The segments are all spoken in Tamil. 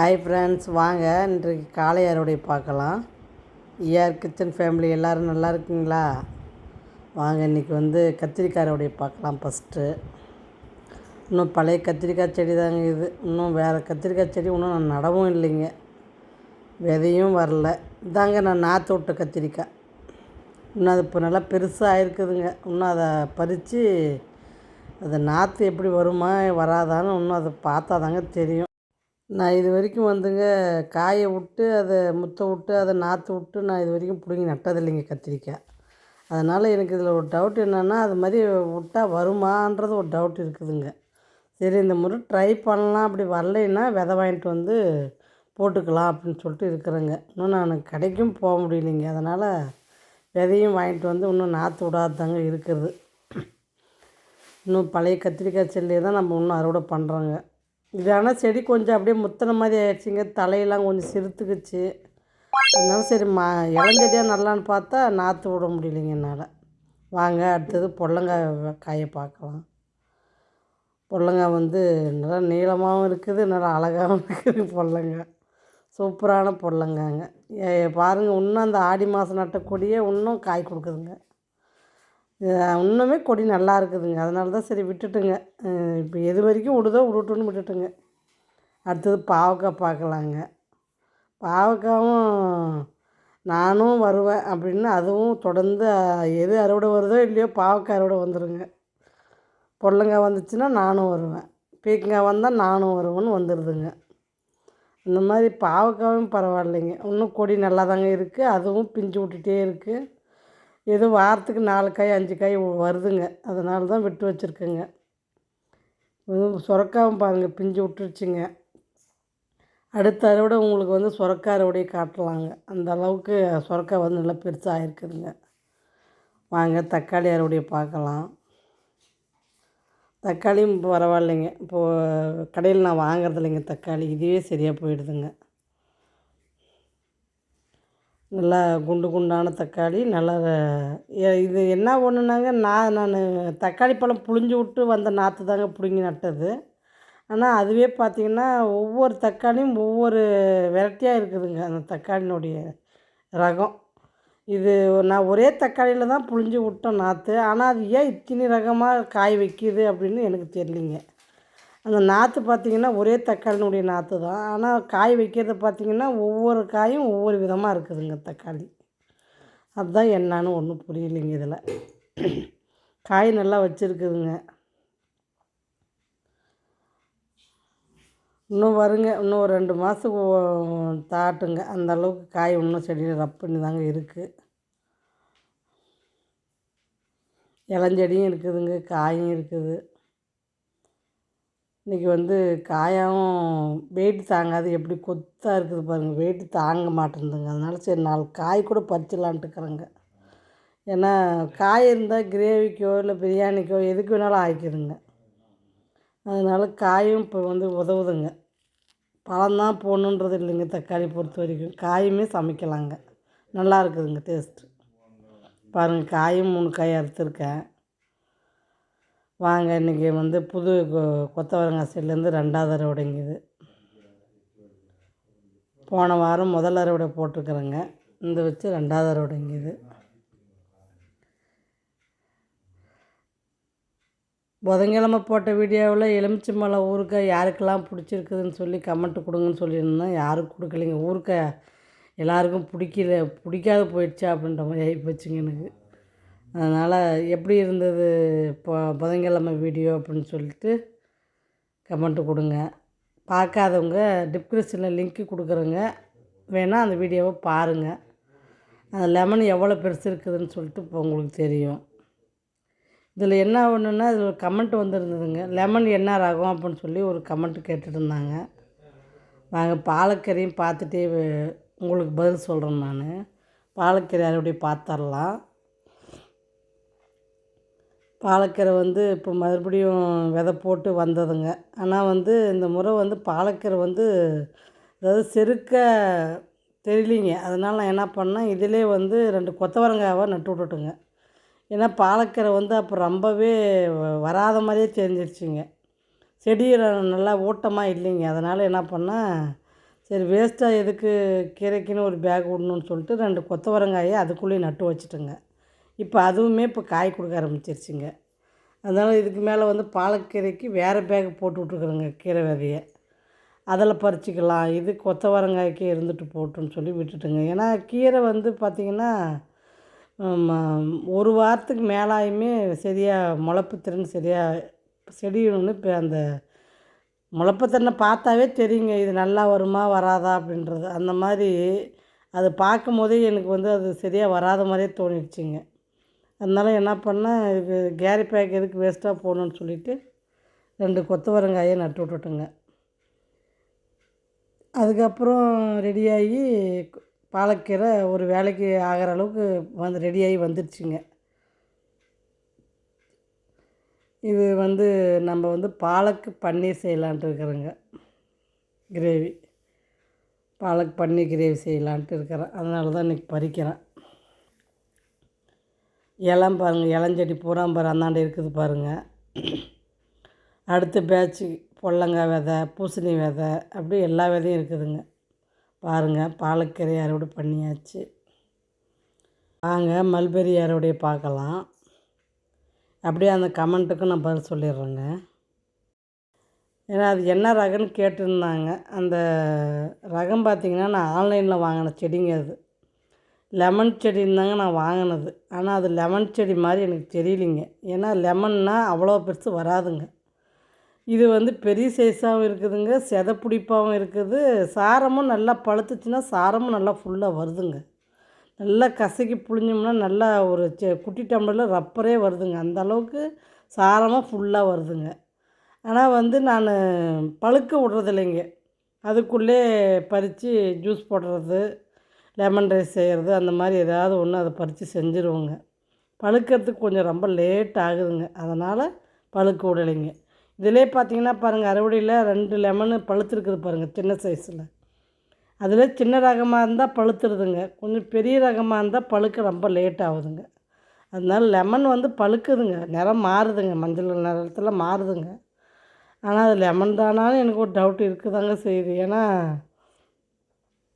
ஹாய் ஃப்ரெண்ட்ஸ் வாங்க. இன்றைக்கு காலை அறுவடை பார்க்கலாம். ஏஆர் கிச்சன் ஃபேமிலி எல்லோரும் நல்லா இருக்கீங்களா? வாங்க இன்றைக்கி வந்து கத்திரிக்காய் அறுவடை பார்க்கலாம் ஃபஸ்ட்டு இன்னும் பழைய கத்திரிக்காய் செடி தாங்க இது. இன்னும் வேறு கத்திரிக்காய் செடி இன்னும் நான் நடவும் இல்லைங்க. விதையும் வரல. இதாங்க நான் நாற்று விட்ட கத்திரிக்காய். இன்னும் அது இப்போ நல்லா பெருசாக ஆயிருக்குதுங்க. இன்னும் அதை பறித்து அது நாற்று எப்படி வருமா வராதான்னு இன்னும் அதை பார்த்தா தாங்க தெரியும். நான் இது வரைக்கும் வந்துங்க காய விட்டு அதை முற்ற விட்டு அதை நாற்று விட்டு நான் இது வரைக்கும் பிடுங்கி நட்டதில்லைங்க கத்திரிக்காய். அதனால் எனக்கு இதில் ஒரு டவுட் என்னென்னா அது மாதிரி விட்டா வருமான்றது ஒரு டவுட் இருக்குதுங்க. சரி இந்த முறை ட்ரை பண்ணலாம். அப்படி வரலைன்னா விதை வாங்கிட்டு வந்து போட்டுக்கலாம் அப்படின்னு சொல்லிட்டு இருக்கிறேங்க. இன்னும் நான் கடைக்கும் போக முடியலைங்க. அதனால் விதையும் வாங்கிட்டு வந்து இன்னும் நாற்று விடாதாங்க இருக்கிறது இன்னும் பழைய கத்திரிக்காய் செல்லியை தான் நம்ம இன்னும் அறுவடை பண்ணுறோங்க இது ஆனால் செடி கொஞ்சம் அப்படியே முத்தின மாதிரி ஆயிடுச்சுங்க. தலையெல்லாம் கொஞ்சம் சிறுத்துக்குச்சு. அதனால சரி மா இளஞ்செடியாக நல்லான்னு பார்த்தா நாற்று விட முடியலைங்க என்னால். வாங்க அடுத்தது பொடலங்காய் காயை பார்க்கலாம். பொடலங்காய் வந்து நல்லா நீளமாகவும் இருக்குது நல்லா அழகாகவும் இருக்குது பொடலங்காய். சூப்பரான பொடலங்காங்க பாருங்கள் இன்னும் அந்த ஆடி மாதம் நட்ட கொடியே இன்னும் காய் கொடுக்குதுங்க. இன்னுமே கொடி நல்லா இருக்குதுங்க. அதனால தான் சரி விட்டுட்டுங்க. இப்போ எது வரைக்கும் விடுதோ விடுட்டுன்னு விட்டுட்டுங்க. அடுத்தது பாவக்காய் பார்க்கலாங்க. பாவக்காயும் நானும் வருவேன் அப்படின்னு அதுவும் தொடர்ந்து எது அறுவடை வருதோ இல்லையோ பாவக்காய் அறுவடை வந்துடுங்க பொடலங்காய் வந்துச்சுன்னா நானும் வருவேன். பீக்கங்காய் வந்தால் நானும் வருவேன்னு வந்துடுதுங்க இந்த மாதிரி பாவக்காயும் பரவாயில்லைங்க. இன்னும் கொடி நல்லா தாங்க இருக்குது அதுவும் பிஞ்சு விட்டுட்டே இருக்குது ஏதோ வாரத்துக்கு நாலு காய் அஞ்சு காய் வருதுங்க. அதனால தான் விட்டு வச்சுருக்கேங்க. சுரக்காவும் பாருங்கள் பிஞ்சு விட்டுருச்சுங்க. அடுத்த அறுவடை உங்களுக்கு வந்து சுரக்காய் அறுவடையை காட்டலாங்க. அந்த அளவுக்கு சுரக்கா வந்து நல்லா பெருசாக இருக்குதுங்க வாங்க தக்காளி அறுவடையை பார்க்கலாம். தக்காளியும் பரவாயில்லைங்க. இப்போது கடையில் நான் வாங்குறது இல்லைங்க தக்காளி. இதுவே சரியாக போயிடுதுங்க. நல்லா குண்டு குண்டான தக்காளி நல்லா இது என்ன ஒன்றுனாங்க நான் நான் தக்காளி பழம் புழிஞ்சு விட்டு வந்த நாற்று தாங்க பிடுங்கி நட்டது. ஆனால் அதுவே பார்த்திங்கன்னா ஒவ்வொரு தக்காளியும் ஒவ்வொரு வெரைட்டியாக இருக்குதுங்க அந்த தக்காளினுடைய ரகம். இது நான் ஒரே தக்காளியில் தான் புழிஞ்சு விட்டோம் நாற்று ஆனால் அது ஏன் இத்தினி ரகமாக காய் வைக்கிது அப்படின்னு எனக்கு தெரியலிங்க. அந்த நாற்று பார்த்திங்கன்னா ஒரே தக்காளினுடைய நாற்று தான். ஆனால் காய் வைக்கிறது பார்த்திங்கன்னா ஒவ்வொரு காயும் ஒவ்வொரு விதமாக இருக்குதுங்க தக்காளி. அதுதான் என்னான்னு ஒன்றும் புரியலைங்க இதில். காய் நல்லா வச்சுருக்குதுங்க. இன்னும் வருங்க. இன்னும் ஒரு ரெண்டு மாதத்துக்கு தாட்டுங்க. அந்த அளவுக்கு காய் இன்னும் செடியில் ரப் பண்ணி தாங்க இருக்குது இளஞ்செடியும் இருக்குதுங்க. காயும் இருக்குது. இன்றைக்கி வந்து காயாகவும் வெயிட் தாங்காது எப்படி கொத்தாக இருக்குது பாருங்கள் வெயிட் தாங்க மாட்டேங்குதுங்க அதனால் சரி நாலு காய் கூட பறிச்சிடலான்ட்டுக்கிறேங்க ஏன்னா காய் இருந்தால் கிரேவிக்கோ இல்லை பிரியாணிக்கோ எதுக்கு வேணாலும் ஆக்கிடுங்க அதனால் காயும் இப்போ வந்து உதவுதுங்க. பழம்தான் போடணுன்றது இல்லைங்க தக்காளி பொறுத்த வரைக்கும். காயுமே சமைக்கலாங்க. நல்லா இருக்குதுங்க டேஸ்ட்டு. பாருங்கள் காயும் மூணு காய் அறுத்துருக்கேன். வாங்க இன்றைக்கி வந்து புது கொ கொத்தவரங்காய் செடிலேருந்து ரெண்டாவது அறுவடைங்குது போன வாரம் முதல் அறுவடை போட்டிருக்குறேங்க. இந்த வச்சு ரெண்டாவது அறுவடைங்குது புதன்கிழமை போட்ட வீடியோவில் எலுமிச்சை மலை ஊறுக்காய் யாருக்கெல்லாம் பிடிச்சிருக்குதுன்னு சொல்லி கமெண்ட்டு கொடுங்கன்னு சொல்லியிருந்தேன். யாரும் கொடுக்கலைங்க. ஊறுக்காய் எல்லாருக்கும் பிடிக்கல பிடிக்காத போயிடுச்சா அப்படின்ற மாதிரி ஆகி போச்சுங்க எனக்கு. அதனால் எப்படி இருந்தது இப்போ புதன்கிழமை வீடியோ அப்படின்னு சொல்லிட்டு கமெண்ட்டு கொடுங்க. பார்க்காதவங்க டிஸ்கிரிப்ஷனில் லிங்க்கு கொடுக்குறேங்க வேணால் அந்த வீடியோவை பாருங்கள் அந்த லெமன் எவ்வளோ பெருசு இருக்குதுன்னு சொல்லிட்டு இப்போ உங்களுக்கு தெரியும். இதில் என்ன ஒன்றுன்னா இதில் ஒரு கமெண்ட் வந்துருந்ததுங்க. லெமன் என்ன ரகம் அப்படின்னு சொல்லி ஒரு கமெண்ட் கேட்டுருந்தாங்க இருந்தாங்க நாங்கள் பாலக்கரையும் பார்த்துட்டே உங்களுக்கு பதில் சொல்கிறேன் நான். பாலக்கரை அறுவடை பார்த்துடலாம் பாலக்கீரை வந்து இப்போ மறுபடியும் விதை போட்டு வந்ததுங்க. ஆனால் வந்து இந்த முறை வந்து பாலக்கீரை வந்து அதாவது செருக்க தெரியலிங்க. அதனால் நான் என்ன பண்ணேன் இதிலே வந்து ரெண்டு கொத்தவரங்காவை நட்டு விட்டுட்டுங்க. ஏன்னா பாலக்கீரை வந்து அப்போ ரொம்பவே வராத மாதிரியே தெரிஞ்சிருச்சுங்க. செடி நல்லா ஊட்டமாக இல்லைங்க. அதனால் என்ன பண்ணேன் சரி வேஸ்ட்டாக எதுக்கு கீரைக்குன்னு ஒரு பேக் விடணும்னு சொல்லிட்டு ரெண்டு கொத்தவரங்காயை அதுக்குள்ளேயே நட்டு வச்சுட்டுங்க. இப்போ அதுவுமே இப்போ காய் கொடுக்க ஆரம்பிச்சிருச்சுங்க. அதனால் இதுக்கு மேலே வந்து பாலக்கீரைக்கு வேறு பேக் போட்டு விட்ருக்குறேங்க கீரை விதையை. அதில் பறிச்சிக்கலாம் இது கொத்தவரங்காய்க்கு இருந்துட்டு போட்டுன்னு சொல்லி விட்டுட்டுங்க. ஏன்னா கீரை வந்து பார்த்திங்கன்னா ஒரு வாரத்துக்கு மேலாயுமே சரியாக முளப்புத்திறன் சரியாக செடியணும்னு இப்போ அந்த முளப்புத்திறனை பார்த்தாவே தெரியுங்க இது நல்லா வருமா வராதா அப்படின்றது. அந்த மாதிரி அது பார்க்கும் போதே எனக்கு வந்து அது சரியாக வராத மாதிரியே தோணிடுச்சுங்க. அதனால் என்ன பண்ணேன் இது கேரி பேக் எதுக்கு வேஸ்ட்டாக போகணுன்னு சொல்லிவிட்டு ரெண்டு கொத்தவரங்காயை நட்டு விட்டுட்டுங்க. அதுக்கப்புறம் ரெடியாகி பாலக்கீரை ஒரு வேலைக்கு ஆகிற அளவுக்கு வந்து ரெடியாகி வந்துடுச்சுங்க இது வந்து நம்ம வந்து பாலக்கு பன்னீர் செய்யலான்ட்டு இருக்கிறோங்க. கிரேவி பாலக் பன்னீர் கிரேவி செய்யலான்ட்டு இருக்கிறேன். அதனால தான் இன்றைக்கி பறிக்கிறேன். இளம் பாருங்கள் இளஞ்செடி பூரா பாரு அந்தாண்ட இருக்குது பாருங்கள் அடுத்த பேச்சு பொல்லங்காய் விதை பூசணி விதை அப்படி எல்லா விதையும் இருக்குதுங்க. பாருங்கள் பாலக்கீரை அறுவடை பண்ணியாச்சு. வாங்க மல்பெரி அறுவடையை பார்க்கலாம். அப்படியே அந்த கமெண்ட்டுக்கும் நான் பதில் சொல்லிடுறேங்க. ஏன்னா அது என்ன ரகம்னு கேட்டிருந்தாங்க. அந்த ரகம் பார்த்திங்கன்னா நான் ஆன்லைனில் வாங்கின செடிங்க அது. லெமன் செடி இருந்தாங்க நான் வாங்கினது. ஆனால் அது லெமன் செடி மாதிரி எனக்கு தெரியலிங்க. ஏன்னா லெமன்னா அவ்வளோ பெருசு வராதுங்க. இது வந்து பெரிய சைஸாகவும் இருக்குதுங்க. செதப்பிடிப்பாகவும் இருக்குது. சாரமும் நல்லா பழுத்துச்சுன்னா சாரமும் நல்லா ஃபுல்லாக வருதுங்க. நல்லா கசக்கி புழிஞ்சோம்னா நல்லா ஒரு செ குட்டி டம்ளரில் ரப்பரே வருதுங்க. அந்த அளவுக்கு சாரமாக ஃபுல்லாக வருதுங்க. ஆனால் வந்து நான் பழுக்க விட்றதில்லைங்க. அதுக்குள்ளே பறித்து ஜூஸ் போடுறது. லெமன் ரைஸ் செய்கிறது அந்த மாதிரி ஏதாவது ஒன்று அதை பறித்து செஞ்சுருவோங்க. பழுக்கிறதுக்கு கொஞ்சம் ரொம்ப லேட் ஆகுதுங்க. அதனால் பழுக்க விடலைங்க. இதிலே பார்த்தீங்கன்னா பாருங்கள் அறுவடையில் ரெண்டு லெமனு பழுத்துருக்குது பாருங்கள் சின்ன சைஸில் அதில் சின்ன ரகமாக இருந்தால் பழுத்துருதுங்க. கொஞ்சம் பெரிய ரகமாக இருந்தால் பழுக்க ரொம்ப லேட் ஆகுதுங்க. அதனால லெமன் வந்து பழுக்குதுங்க. நிறம் மாறுதுங்க. மஞ்சள் நிறத்தில் மாறுதுங்க. ஆனால் அது லெமன் தானாலும் எனக்கு ஒரு டவுட் இருக்குதாங்க செய்யுது. ஏன்னா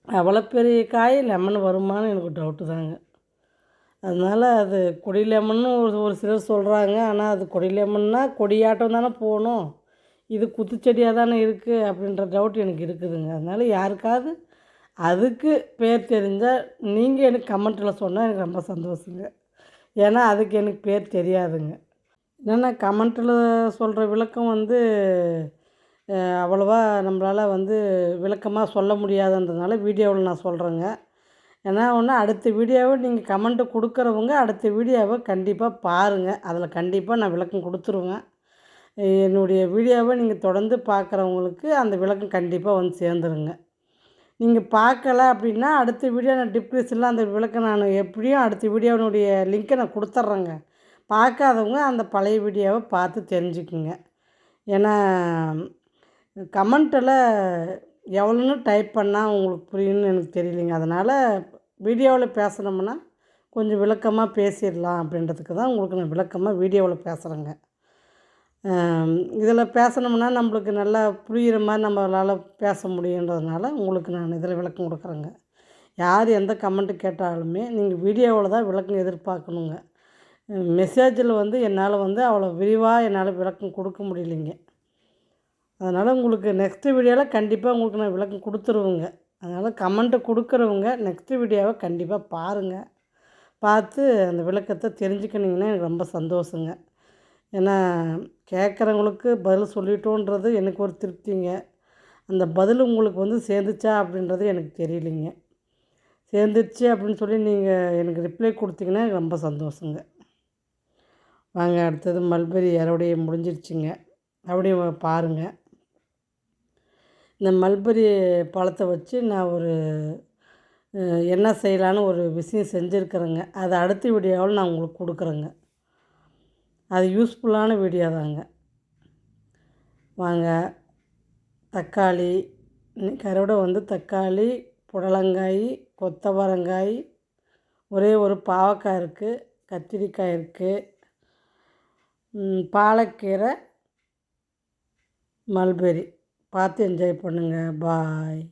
அவ்வளோ பெரிய காய் லெமன் வருமானு எனக்கு டவுட்டு தாங்க. அதனால் அது கொடி லெமன்னு ஒரு ஒரு சிலர் சொல்கிறாங்க ஆனால் அது கொடி லெமன்னா கொடியாட்டம் தானே போகணும். இது குத்துச்செடியாக தானே இருக்குது அப்படின்ற டவுட் எனக்கு இருக்குதுங்க. அதனால் யாருக்காவது அதுக்கு பேர் தெரிஞ்சால் நீங்கள் எனக்கு கமெண்ட்டில் சொன்னால் எனக்கு ரொம்ப சந்தோஷங்க. ஏன்னா அதுக்கு எனக்கு பேர் தெரியாதுங்க. என்னென்னா கமெண்ட்டில் சொல்கிற விளக்கம் வந்து அவ்வளோவா நம்மளால் வந்து விளக்கமாக சொல்ல முடியாதுன்றதுனால வீடியோவில் நான் சொல்கிறேங்க ஏன்னா ஒன்று அடுத்த வீடியோவை நீங்கள் கமெண்ட்டு கொடுக்குறவங்க அடுத்த வீடியோவை கண்டிப்பாக பாருங்கள் அதில் கண்டிப்பாக நான் விளக்கம் கொடுத்துருவேன். என்னுடைய வீடியோவை நீங்கள் தொடர்ந்து பார்க்குறவங்களுக்கு அந்த விளக்கம் கண்டிப்பாக வந்து சேர்ந்துருங்க. நீங்கள் பார்க்கல அப்படின்னா அடுத்த வீடியோ நான் டிப்ரிஷனில் அந்த விளக்கம் நான் எப்படியும் அடுத்த வீடியோனுடைய லிங்க்கை நான் கொடுத்துட்றேங்க. பார்க்காதவங்க அந்த பழைய வீடியோவை பார்த்து தெரிஞ்சுக்குங்க. ஏன்னா கமெண்ட்டில் எவ்வளோன்னு டைப் பண்ணால் உங்களுக்கு புரியும்னு எனக்கு தெரியலைங்க. அதனால் வீடியோவில் பேசுனோம்னா கொஞ்சம் விளக்கமாக பேசிடலாம் அப்படின்றதுக்கு தான் உங்களுக்கு நான் விளக்கமாக வீடியோவில் பேசுகிறேங்க. இதில் பேசணும்னா நம்மளுக்கு நல்லா புரிகிற மாதிரி நம்மளால் பேச முடியுன்றதுனால உங்களுக்கு நான் இதில் விளக்கம் கொடுக்குறேங்க. யார் எந்த கமெண்ட்டு கேட்டாலுமே நீங்கள் வீடியோவில் தான் விளக்கம் எதிர்பார்க்கணுங்க. மெசேஜில் வந்து என்னால் வந்து அவ்வளோ விரிவாக என்னால் விளக்கம் கொடுக்க முடியலைங்க. அதனால் உங்களுக்கு நெக்ஸ்ட்டு வீடியோவில் கண்டிப்பாக உங்களுக்கு நான் விளக்கம் கொடுத்துருவேங்க. அதனால் கமெண்ட்டு கொடுக்குறவங்க நெக்ஸ்ட்டு வீடியோவை கண்டிப்பாக பாருங்கள் பார்த்து அந்த விளக்கத்தை தெரிஞ்சுக்கினீங்கன்னா எனக்கு ரொம்ப சந்தோஷங்க. ஏன்னா கேட்குறவங்களுக்கு பதில் சொல்லிட்டோன்றது எனக்கு ஒரு திருப்திங்க. அந்த பதில் உங்களுக்கு வந்து சேர்ந்துச்சா அப்படின்றது எனக்கு தெரியலிங்க. சேர்ந்துச்சு அப்படின்னு சொல்லி நீங்கள் எனக்கு ரிப்ளை கொடுத்தீங்கன்னா எனக்கு ரொம்ப சந்தோஷங்க. வாங்க அடுத்தது மல்பெரி யாரோடைய முடிஞ்சிருச்சுங்க. அப்படியே பாருங்கள் இந்த மல்பெரி பழத்தை வச்சு நான் ஒரு என்ன செய்யலான்னு ஒரு விஷயம் செஞ்சுருக்குறேங்க. அதை அடுத்த வீடியோவில் நான் உங்களுக்கு கொடுக்குறேங்க. அது யூஸ்ஃபுல்லான வீடியோ தாங்க. வாங்க. தக்காளி கருவிட வந்து தக்காளி புடலங்காய் கொத்தவரங்காய் ஒரே ஒரு பாவக்காய் இருக்குது கத்திரிக்காய் இருக்குது பாலக்கீரை மல்பெரி. பார்த்து என்ஜாய் பண்ணுங்கள் பாய்